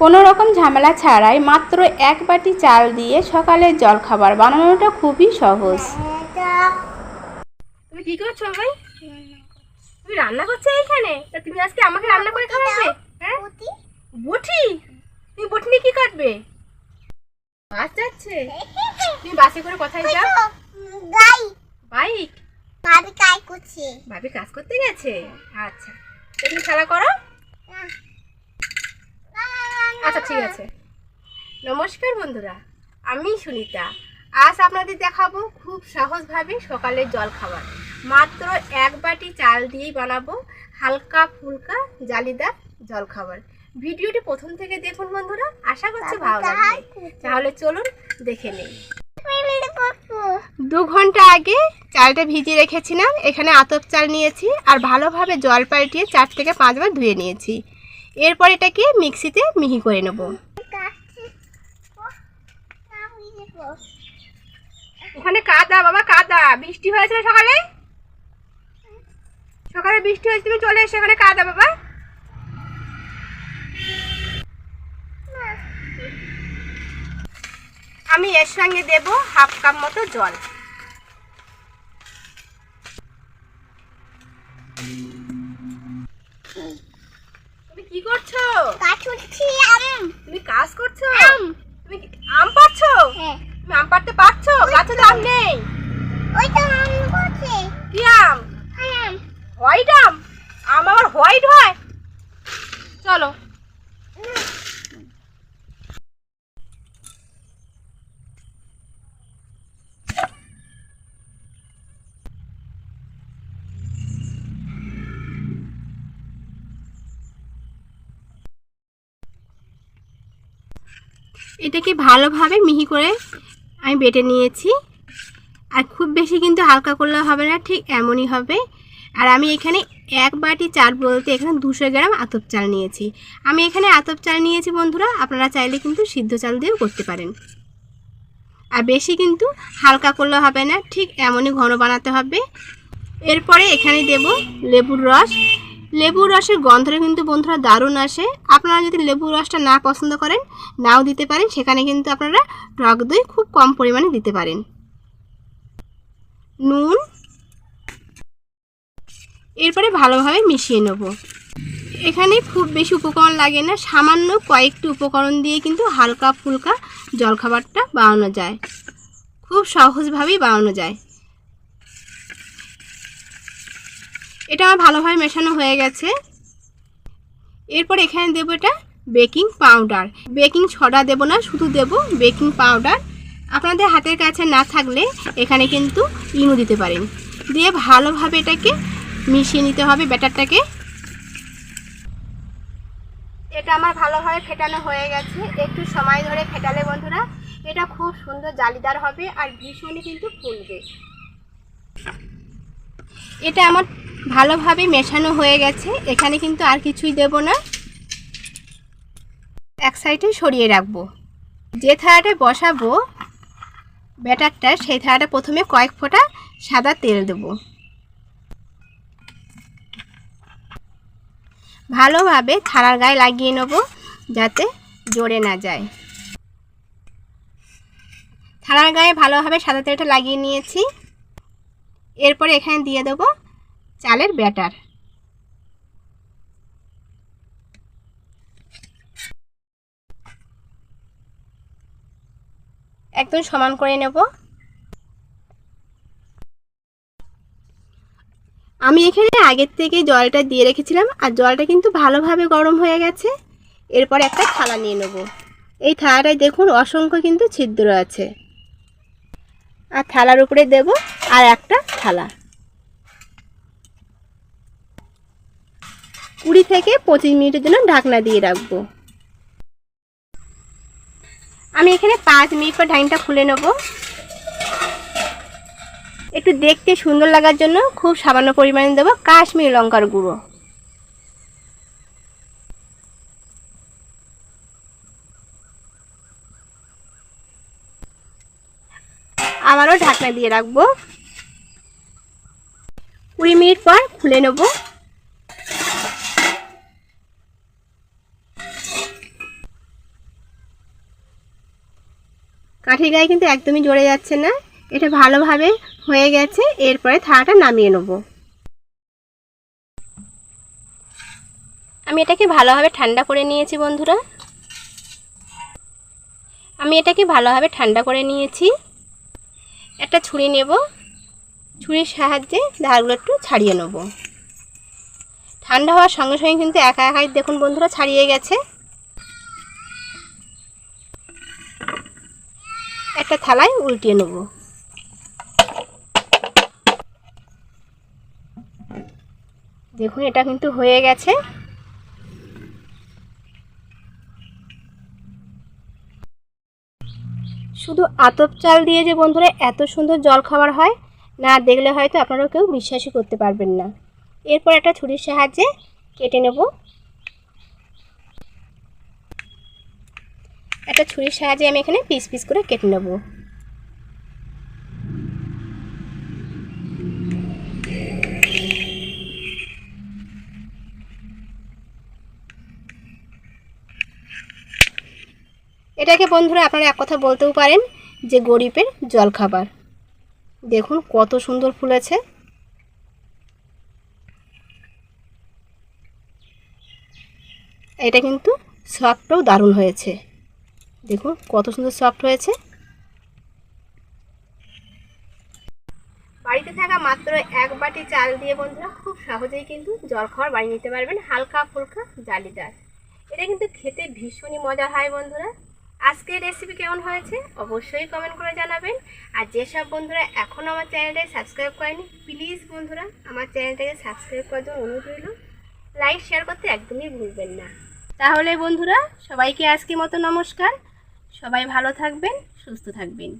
কোনো রকম ঝামেলা ছাড়াই মাত্র এক বাটি চাল দিয়ে সকালের জলখাবার বানানোটা খুবই সহজ। তুমি কি করছ ভাই? তুমি রান্না করছ এইখানে? তা তুমি আজকে আমাকে রান্না করে খাওয়াবে? হ্যাঁ? বটি তুমি বটি নিয়ে কি কাটবে? বাস যাচ্ছে। তুমি বাসে করে কোথায় যাও? গাই বাইক? ভাবি কাই করছে। ভাবি কাজ করতে গেছে? আচ্ছা। তুমি খেলা করো? আচ্ছা ঠিক আছে। নমস্কার বন্ধুরা আমি সুনিতা। আজ আপনাদের দেখাবো খুব সহজভাবে সকালের জল খাবার মাত্র এক বাটি চাল দিয়েই বানাবো হালকা ফুলকা জালিদার জল খাবার ভিডিওটি প্রথম থেকে দেখুন বন্ধুরা আশা করছি ভালো লাগবে। তাহলে চলুন দেখে নিন দু ঘণ্টা আগে চালটা ভিজিয়ে রেখেছিলাম এখানে আতপ চাল নিয়েছি আর ভালোভাবে জল পাল্টিয়ে চার থেকে পাঁচবার ধুয়ে নিয়েছি। এরপর এটাকে মিক্সিতে মিহি করে নেব। ওখানে কাদা, বাবা কাদা। বৃষ্টি হয়েছে না সকালে? সকালে বৃষ্টি হয়েছে, তুমি চলে এসে এখানে কাদা, বাবা। আমি এর সঙ্গে দেব হাফ কাপ মতো জল। কি করছ? কাজ করছি আম। তুমি কাজ করছ? আম। তুমি আম পাচ্ছো হ্যাঁ। তুমি আম পাড়তে পারছ? গাছে আম নেই। ওই তো আম করছে কি আম? আম। হোয়াইট আম? আম আবার হোয়াইট হয়? চলো। এটাকে ভালোভাবে মিহি করে আমি বেটে নিয়েছি। আর খুব বেশি কিন্তু হালকা করলে হবে না, ঠিক এমনই হবে। আর আমি এখানে এক বাটি চাল বলতে এখানে দুশো গ্রাম আতপ চাল নিয়েছি। আমি এখানে আতপ চাল নিয়েছি বন্ধুরা, আপনারা চাইলে কিন্তু সিদ্ধ চাল দিয়েও করতে পারেন। আর বেশি কিন্তু হালকা করলে হবে না, ঠিক এমনই ঘন বানাতে হবে। এরপরে এখানে দেব লেবুর রস। লেবুর রসের গন্ধটা কিন্তু বন্ধুরা দারুণ আসে। আপনারা যদি লেবুর রসটা না পছন্দ করেন, নাও দিতে পারেন। সেখানে কিন্তু আপনারা টক দই খুব কম পরিমাণে দিতে পারেন। নুন এরপরে ভালোভাবে মিশিয়ে নেব। এখানে খুব বেশি উপকরণ লাগে না, সামান্য কয়েকটি উপকরণ দিয়ে কিন্তু হালকা ফুলকা জলখাবারটা বানানো যায়। খুব সহজভাবেই বানানো যায়। এটা আমার ভালোভাবে মেশানো হয়ে গেছে। এরপর এখানে দেবো এটা বেকিং পাউডার। বেকিং সোডা দেবো না, শুধু দেব বেকিং পাউডার। আপনাদের হাতের কাছে না থাকলে এখানে কিন্তু ইনো দিতে পারেন। দিয়ে ভালোভাবে এটাকে মিশিয়ে নিতে হবে ব্যাটারটাকে। এটা আমার ভালোভাবে ফেটানো হয়ে গেছে। একটু সময় ধরে ফেটালে বন্ধুরা, এটা খুব সুন্দর জালিদার হবে আর ভীষণই কিন্তু ফুলবে। এটা আমার ভালোভাবে মেশানো হয়ে গেছে। এখানে কিন্তু আর কিছুই দেব না। এক সাইডে সরিয়ে রাখব। যে থালাটায় বসাবো, ব্যাটারটা, সেই থালাটা প্রথমে কয়েক ফোঁটা সাদা তেল দেবো। ভালোভাবে থালার গায়ে লাগিয়ে নেব, যাতে জোরে না যায়। থালার গায়ে ভালোভাবে সাদা তেলটা লাগিয়ে নিয়েছি। এরপরে এখানে দিয়ে দেব চালের ব্যাটার। একদম সমান করে নেব। আমি এখানে আগের থেকে জলটা দিয়ে রেখেছিলাম আর জলটা কিন্তু ভালোভাবে গরম হয়ে গেছে। এরপর একটা থালা নিয়ে নেব। এই থালাটায় দেখুন অসংখ্য কিন্তু ছিদ্র আছে। আর থালার উপরে দেব আর একটা থালা। কুড়ি থেকে পঁচিশ মিনিটের জন্য ঢাকনা দিয়ে রাখব। আমি এখানে পাঁচ মিনিট পর ঢাকনিটা খুলে নেব। একটু দেখতে সুন্দর লাগার জন্য খুব সামান্য পরিমাণে দেবো কাশ্মীর লঙ্কার গুঁড়ো। আবারও ঢাকনা দিয়ে রাখব। কুড়ি মিনিট পর খুলে নেব। কাঠের গায়ে কিন্তু একদমই জড়ে যাচ্ছে না। এটা ভালোভাবে হয়ে গেছে, এরপরে থালাটা নামিয়ে নেব। আমি এটাকে ভালোভাবে ঠান্ডা করে নিয়েছি বন্ধুরা। আমি এটাকে ভালোভাবে ঠান্ডা করে নিয়েছি। একটা ছুরি নেব। ছুরির সাহায্যে ধারগুলো একটু ছাড়িয়ে নেব। ঠান্ডা হওয়ার সঙ্গে সঙ্গে কিন্তু একা একাই দেখুন বন্ধুরা ছাড়িয়ে গেছে। একটা থালায় উল্টিয়ে নেব। দেখুন এটা কিন্তু হয়ে গেছে। শুধু আতপ চাল দিয়ে যে বন্ধুরা এত সুন্দর জল খাবার হয় না দেখলে হয়তো আপনারাও কেউ বিশ্বাসই করতে পারবেন না। এরপর একটা ছুরির সাহায্যে কেটে নেব। একটা ছুরির সাহায্যে আমি এখানে পিস পিস করে কেটে নেব। এটাকে বন্ধুরা আপনারা এক কথা বলতেও পারেন যে গরিবের জলখাবার। দেখুন কত সুন্দর ফুলেছে এটা কিন্তু সফটও দারুণ হয়েছে। দেখুন কত সুন্দর সফট হয়েছে। বাড়িতে থাকা মাত্র এক বাটি চাল দিয়ে বন্ধুরা খুব সহজেই কিন্তু জল খাবার বানিয়ে নিতে পারবেন হালকা ফুলকা জালিদার। এটা কিন্তু খেতে ভীষণই মজা হয় বন্ধুরা। আজকের রেসিপি কেমন হয়েছে অবশ্যই কমেন্ট করে জানাবেন। আর যেসব বন্ধুরা এখনও আমার চ্যানেলটাকে সাবস্ক্রাইব করেনি প্লিজ বন্ধুরা আমার চ্যানেলটাকে সাবস্ক্রাইব করার জন্য অনুরোধ রইল। লাইক শেয়ার করতে একদমই ভুলবেন না। তাহলে বন্ধুরা, সবাইকে আজকে মতো নমস্কার। সবাই ভালো থাকবেন, সুস্থ থাকবেন।